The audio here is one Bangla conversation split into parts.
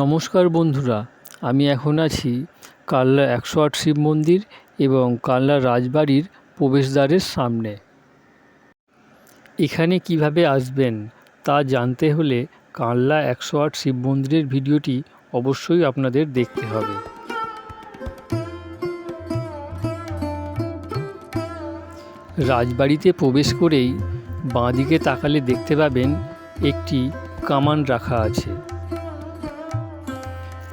নমস্কার বন্ধুরা, আমি এখন আছি কালনা একশো আট শিব মন্দির এবং কালনা রাজবাড়ির প্রবেশদ্বারের সামনে। এখানে কীভাবে আসবেন তা জানতে হলে কালনা একশো আট শিব মন্দিরের ভিডিওটি অবশ্যই আপনাদের দেখতে হবে। রাজবাড়িতে প্রবেশ করেই বাঁদিকে তাকালে দেখতে পাবেন একটি কামান রাখা আছে।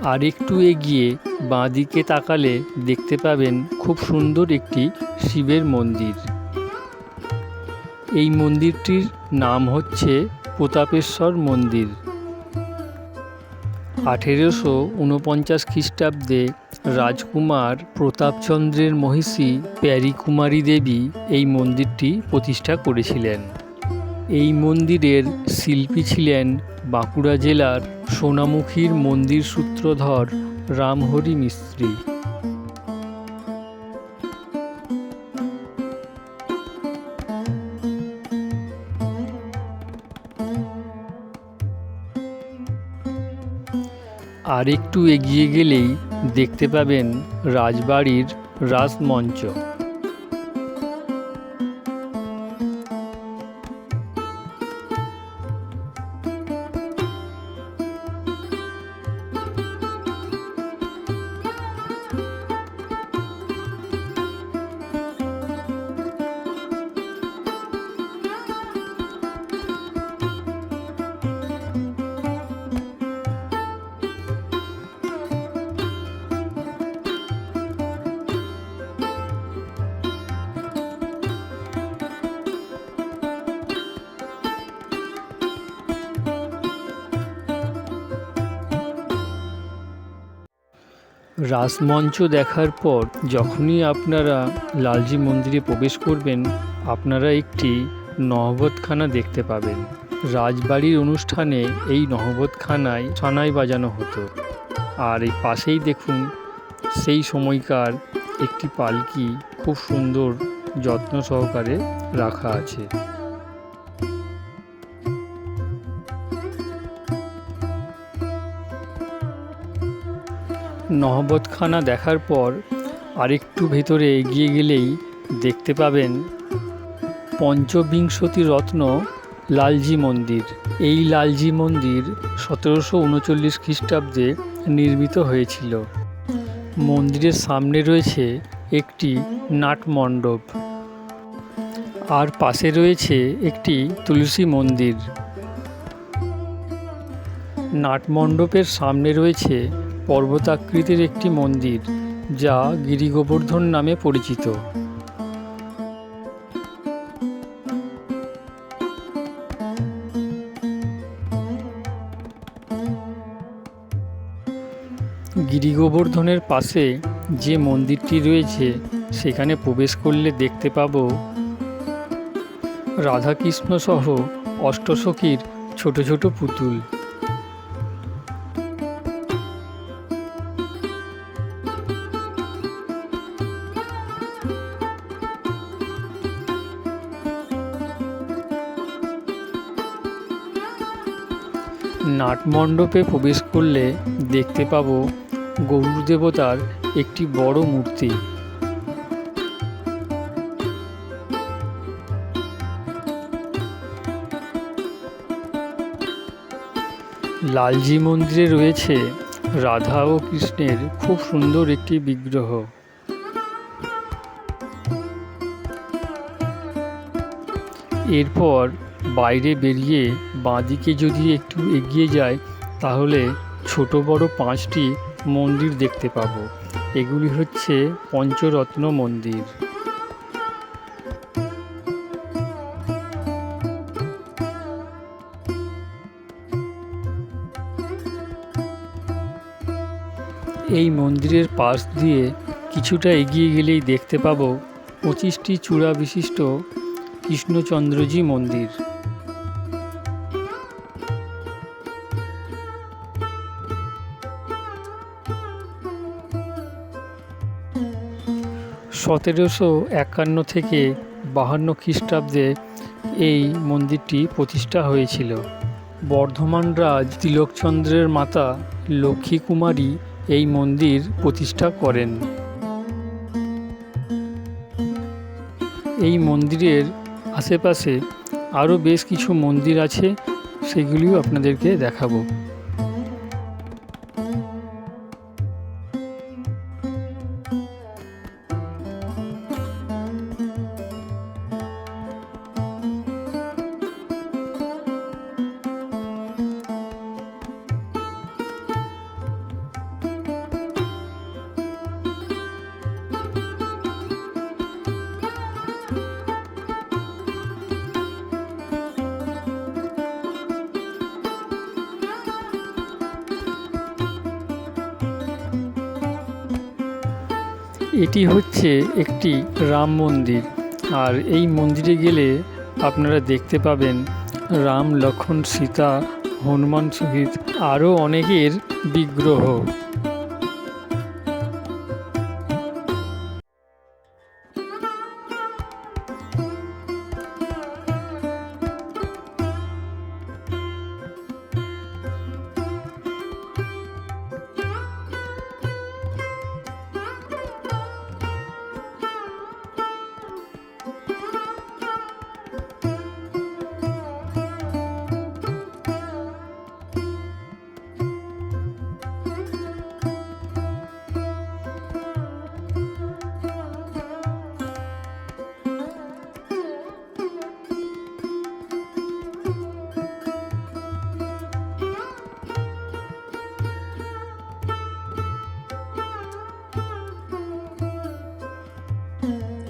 আর একটু এগিয়ে বাঁদিকে তাকালে দেখতে পাবেন খুব সুন্দর একটি শিবের মন্দির। এই মন্দিরটির নাম হচ্ছে প্রতাপেশ্বর মন্দির। আঠেরোশো ঊনপঞ্চাশ খ্রিস্টাব্দে রাজকুমার প্রতাপচন্দ্রের মহিষী প্যারীকুমারী দেবী এই মন্দিরটি প্রতিষ্ঠা করেছিলেন। এই মন্দিরের শিল্পী ছিলেন বাঁকুড়া জেলার সোনামুখীর মন্দির সূত্রধর রামহরি মিস্ত্রি। আর একটু এগিয়ে গেলেই দেখতে পাবেন রাজবাড়ির রাজমঞ্চ। রাসমঞ্চ দেখার পর যখনই আপনারা লালজি মন্দিরে প্রবেশ করবেন, আপনারা একটি নহবতখানা দেখতে পাবেন। রাজবাড়ির অনুষ্ঠানে এই নহবতখানায় সানাই বাজানো হতো। আর এই পাশেই দেখুন, সেই সময়কার একটি পালকি খুব সুন্দর যত্ন সহকারে রাখা আছে। নহবতখানা দেখার পর আরেকটু ভেতরে এগিয়ে গেলেই দেখতে পাবেন পঞ্চবিংশতি রত্ন লালজি মন্দির। এই লালজি মন্দির সতেরোশো উনচল্লিশ খ্রিস্টাব্দে নির্মিত হয়েছিল। মন্দিরের সামনে রয়েছে একটি নাট মণ্ডপ আর পাশে রয়েছে একটি তুলসী মন্দির। নাটমণ্ডপের সামনে রয়েছে পর্বতাকৃতির একটি মন্দির, যা গিরিগোবর্ধন নামে পরিচিত। গিরিগোবর্ধনের পাশে যে মন্দিরটি রয়েছে, সেখানে প্রবেশ করলে দেখতে পাবো রাধাকৃষ্ণ সহ অষ্টসখীর ছোট ছোট পুতুল। নাটমণ্ডপে প্রবেশ করলে দেখতে পাব গরুর দেবতার একটি বড় মূর্তি। লালজি মন্দিরে রয়েছে রাধা ও কৃষ্ণের খুব সুন্দর একটি বিগ্রহ। এরপর বাইরে বেরিয়ে বাঁদিকে যদি একটু এগিয়ে যায় তাহলে ছোট বড় পাঁচটি মন্দির দেখতে পাবো। এগুলি হচ্ছে পঞ্চরত্ন মন্দির। এই মন্দিরের পাশ দিয়ে কিছুটা এগিয়ে গেলেই দেখতে পাবো পঁচিশটি চূড়া বিশিষ্ট কৃষ্ণচন্দ্রজি মন্দির। সতেরোশো একান্ন থেকে বাহান্ন খ্রিস্টাব্দে এই মন্দিরটি প্রতিষ্ঠা হয়েছিল। বর্ধমান রাজ তিলকচন্দ্রের মাতা লক্ষ্মী কুমারী এই মন্দির প্রতিষ্ঠা করেন। এই মন্দিরের আশেপাশে আরও বেশ কিছু মন্দির আছে, সেগুলিও আপনাদেরকে দেখাবো। এটি হচ্ছে একটি রাম মন্দির। আর এই মন্দিরে গেলে আপনারা দেখতে পাবেন রাম লক্ষণ সীতা, হনুমান সহিত আরও অনেকের বিগ্রহ।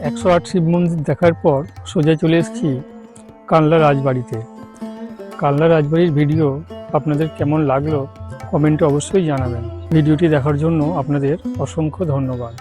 একশো আট শিব মন্দির দেখার পর সোজা চলে এসেছি কানলা রাজবাড়িতে। কানলা রাজবাড়ির ভিডিও আপনাদের কেমন লাগল কমেন্টে অবশ্যই জানাবেন। ভিডিওটি দেখার জন্য আপনাদের অসংখ্য ধন্যবাদ।